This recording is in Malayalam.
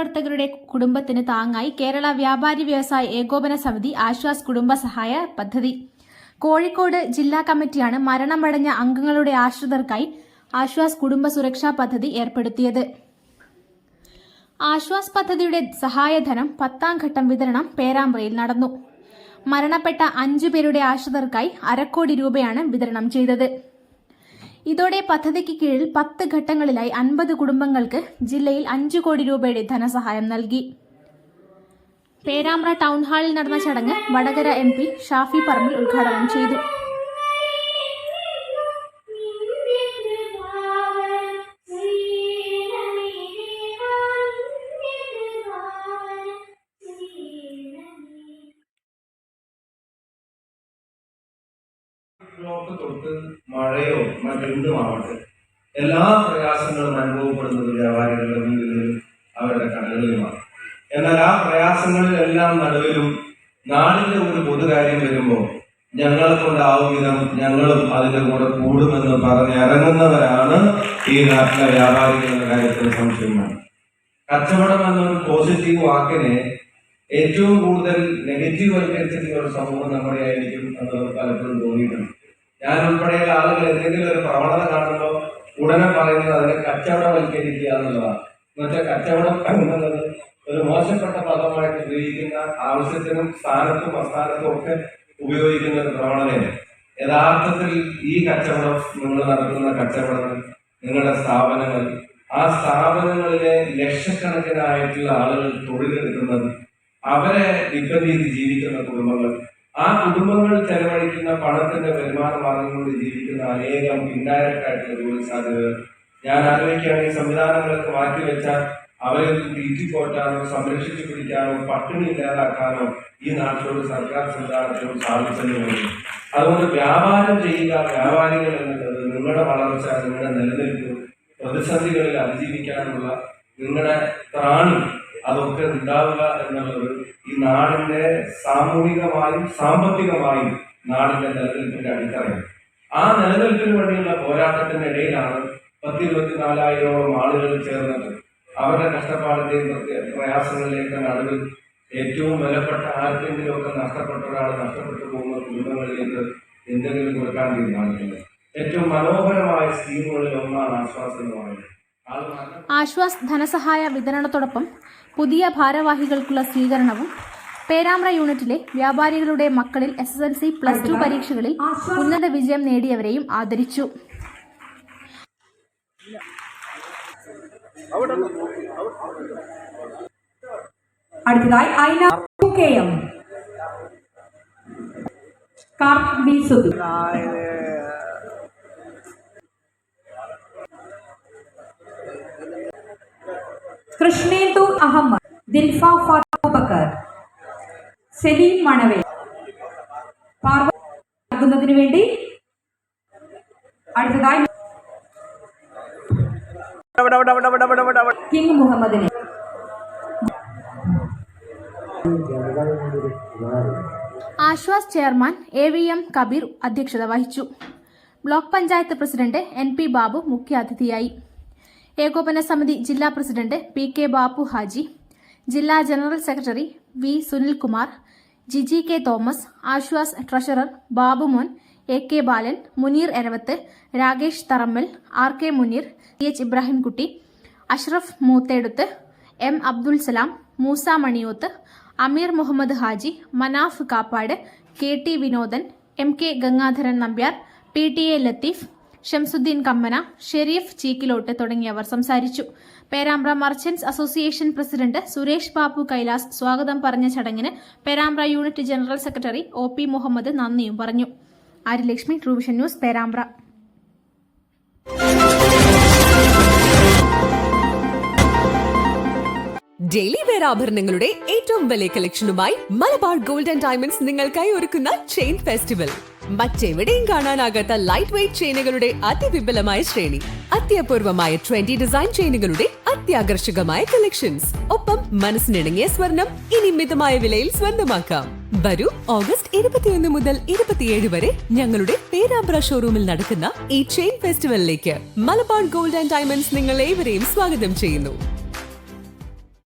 പ്രവർത്തകരുടെ കുടുംബത്തിന് താങ്ങായി കേരള വ്യാപാരി വ്യവസായ ഏകോപന സമിതി ആശ്വാസ് കുടുംബ സഹായ പദ്ധതി. കോഴിക്കോട് ജില്ലാ കമ്മിറ്റിയാണ് മരണമടഞ്ഞ അംഗങ്ങളുടെ ആശ്രിതർക്കായി ആശ്വാസ് കുടുംബ സുരക്ഷാ പദ്ധതി ഏർപ്പെടുത്തിയത്. ആശ്വാസ് പദ്ധതിയുടെ സഹായധനം പത്താം ഘട്ടം വിതരണം പേരാമ്പ്രയിൽ നടന്നു. മരണപ്പെട്ട അഞ്ചു പേരുടെ ആശ്രിതർക്കായി അരക്കോടി രൂപയാണ് വിതരണം ചെയ്തത്. ഇതോടെ പദ്ധതിക്ക് കീഴിൽ പത്ത് ഘട്ടങ്ങളിലായി അൻപത് കുടുംബങ്ങൾക്ക് ജില്ലയിൽ അഞ്ചു കോടി രൂപയുടെ ധനസഹായം നൽകി. പേരാമ്പ്ര ടൗൺ ഹാളിൽ നടന്ന ചടങ്ങ് വടകര എം ഷാഫി പറമ്പിൽ ഉദ്ഘാടനം ചെയ്തു. ബ്ലോക്ക് തൊട്ട് മഴയോ മറ്റെന്തുമാവട്ടെ എല്ലാ പ്രയാസങ്ങളും അനുഭവപ്പെടുന്നത് വ്യാപാരികളുടെ വീടുകളിൽ അവരുടെ കടകളിലുമാണ് എന്നാൽ ആ പ്രയാസങ്ങളിലെല്ലാം നടുവിലും നാടിന്റെ ഒരു പൊതുകാര്യം വരുമ്പോൾ ഞങ്ങളെ കൊണ്ടാവും വിധം ഞങ്ങളും അതിന്റെ കൂടെ കൂടുമെന്ന് പറഞ്ഞ് ഇറങ്ങുന്നവരാണ് ഈ നാട്ടിലെ വ്യാപാരികളുടെ കാര്യത്തിൽ സംശയമാണ്. കച്ചവടം എന്നൊരു പോസിറ്റീവ് വാക്കിനെ ഏറ്റവും കൂടുതൽ നെഗറ്റീവ് വൽക്കരിച്ചിട്ടുള്ള ഒരു സമൂഹം നമ്മുടെ ആയിരിക്കും എന്നുള്ളത് പലപ്പോഴും തോന്നിയിട്ടുണ്ട്. ഞാൻ ഉൾപ്പെടെയുള്ള ആളുകൾ എന്തെങ്കിലും ഒരു പ്രവണത കാണുമ്പോൾ ഉടനെ പറയുന്നത് അതിനെ കച്ചവടവൽക്കരിക്കുക എന്നുള്ളതാണ് എന്നുവെച്ചാൽ കച്ചവടം എന്നുള്ളത് ഒരു മോശപ്പെട്ട പദമായിട്ട് ഉപയോഗിക്കുന്ന ആവശ്യത്തിനും സ്ഥാനത്തും അസ്ഥാനത്തും ഒക്കെ ഉപയോഗിക്കുന്ന ഒരു പ്രവണതയാണ്. യഥാർത്ഥത്തിൽ ഈ കച്ചവടം നിങ്ങൾ നടത്തുന്ന കച്ചവടം നിങ്ങളുടെ സ്ഥാപനങ്ങൾ ആ സ്ഥാപനങ്ങളിലെ ലക്ഷക്കണക്കിനായിട്ടുള്ള ആളുകൾ തൊഴിലെടുക്കുന്നത് അവരെ ഡിപ്പെൻഡ് ജീവിക്കുന്ന കുടുംബങ്ങൾ ആ കുടുംബങ്ങൾ ചെലവഴിക്കുന്ന പണത്തിന്റെ വരുമാന മാർഗം കൊണ്ട് ജീവിക്കുന്ന അനേകം ഇൻഡയറക്റ്റ് ആയിട്ടുള്ള ജോലി സാധ്യതകൾ ഞാൻ ആലോചിക്കുകയാണ് ഈ സംവിധാനങ്ങളൊക്കെ മാറ്റിവെച്ച അവരെ തീറ്റിപ്പോറ്റാനോ സംരക്ഷിച്ചു പിടിക്കാനോ പട്ടിണി ഇല്ലാതാക്കാനോ ഈ നാട്ടിലോട് സർക്കാർ സംവിധാനത്തിനോട് സാധിച്ചെന്ന് അതുകൊണ്ട് വ്യാപാരം ചെയ്യുക വ്യാപാരികൾ എന്നുള്ളത് നിങ്ങളുടെ വളർച്ച നിങ്ങളുടെ നിലനിൽപ്പ് പ്രതിസന്ധികളിൽ അതിജീവിക്കാനുള്ള നിങ്ങളുടെ ത്രാണി അതൊക്കെ ഉണ്ടാവുക എന്നുള്ളത് നാടിന്റെ സാമൂഹികമായും സാമ്പത്തികമായും നാടിന്റെ നിലനിൽപ്പിന്റെ അടിത്തറയാണ് ആ നിലനിൽപ്പിന് വേണ്ടിയുള്ള പോരാട്ടത്തിന്റെ ഇടയിലാണ് പത്തിരുപത്തിനാലായിരോളം ആളുകൾ ചേർന്നത്. അവരുടെ കഷ്ടപ്പാടിന്റെയും പ്രയാസങ്ങളിലേക്ക് നടുവിൽ ഏറ്റവും വിലപ്പെട്ട ആർക്കെങ്കിലും ഒക്കെ നഷ്ടപ്പെട്ട ഒരാൾ നഷ്ടപ്പെട്ടു പോകുന്ന കുടുംബങ്ങളിലേക്ക് എന്തെങ്കിലും കൊടുക്കാൻ തീരുമാനിക്കുന്നത്. ഏറ്റവും മനോഹരമായ സ്കീമുകളിൽ ഒന്നാണ് ആശ്വാസം എന്ന് പറയുന്നത്. ആശ്വാസ് ധനസഹായ വിതരണത്തോടൊപ്പം പുതിയ ഭാരവാഹികൾക്കുള്ള സ്വീകരണവും പേരാമ്പ്ര യൂണിറ്റിലെ വ്യാപാരികളുടെ മക്കളിൽ S S L C plus two പരീക്ഷകളിൽ ഉന്നത വിജയം നേടിയവരെയും ആദരിച്ചു. അടുത്തതായി Aina K M. Karthik B Sudhi Krishnendu Ahammed Dilfa Saleem മണവേ. പാർവതിനു വേണ്ടി അടുത്തതായി കിങ് മുഹമ്മദിനെ. Aswas chairman A V M Kabeer അധ്യക്ഷത വഹിച്ചു. Block panchayat president N P Babu മുഖ്യാതിഥിയായി. ഏകോപന സമിതി ജില്ലാ president P K Bappu Haji. ജില്ലാ general secretary V Sunilkumar. Giji K Thomas Aswas treasurer Babumon A K Balan Muneer Eravath Rakesh Tharammal R K Muneer T H Ibrahimkutty Ashraf Moothedath M Abdul Salam Moosa Maniyoth Ameer Muhammad Haji Manaf Kappad K T Vinodan M K Gangadharan Nambiar P T A Latheef Shamsudheen Kammana Shereef Cheekkilot തുടങ്ങിയവർ സംസാരിച്ചു. Perambra merchants association president Suresh Babu Kailas സ്വാഗതം പറഞ്ഞ ചടങ്ങിന് Perambra unit general secretary O P Muhammad നന്ദിയും പറഞ്ഞു. Aryalakshmi Truevision news Perambra. Daily wear ആഭരണങ്ങളുടെ ഏറ്റവും വലിയ കളക്ഷനുമായി മലബാർ ഗോൾഡ് ആൻഡ് ഡയമണ്ട്സ് നിങ്ങൾക്കായി ഒരുക്കുന്ന ചെയിൻ ഫെസ്റ്റിവൽ. മറ്റെവിടെയും കാണാനാകാത്ത ലൈറ്റ് വെയ്റ്റ് ചെയിനുകളുടെ അതിവിപുലമായ ശ്രേണി അത്യപൂർവമായ ട്വന്റി ഡിസൈൻ ചെയിനുകളുടെ അത്യാകർഷകമായ കളക്ഷൻസ് ഒപ്പം മനസ്സിനിണങ്ങിയ സ്വർണം ഇനി മിതമായ വിലയിൽ സ്വന്തമാക്കാം. വരൂ ഓഗസ്റ്റ് ഇരുപത്തിയൊന്ന് മുതൽ ഇരുപത്തിയേഴ് വരെ ഞങ്ങളുടെ പേരാമ്പ്ര ഷോറൂമിൽ നടക്കുന്ന ഈ ചെയിൻ ഫെസ്റ്റിവലിലേക്ക് മലബാർ ഗോൾഡ് ആൻഡ് ഡയമണ്ട്സ് നിങ്ങൾ ഏവരെയും സ്വാഗതം ചെയ്യുന്നു.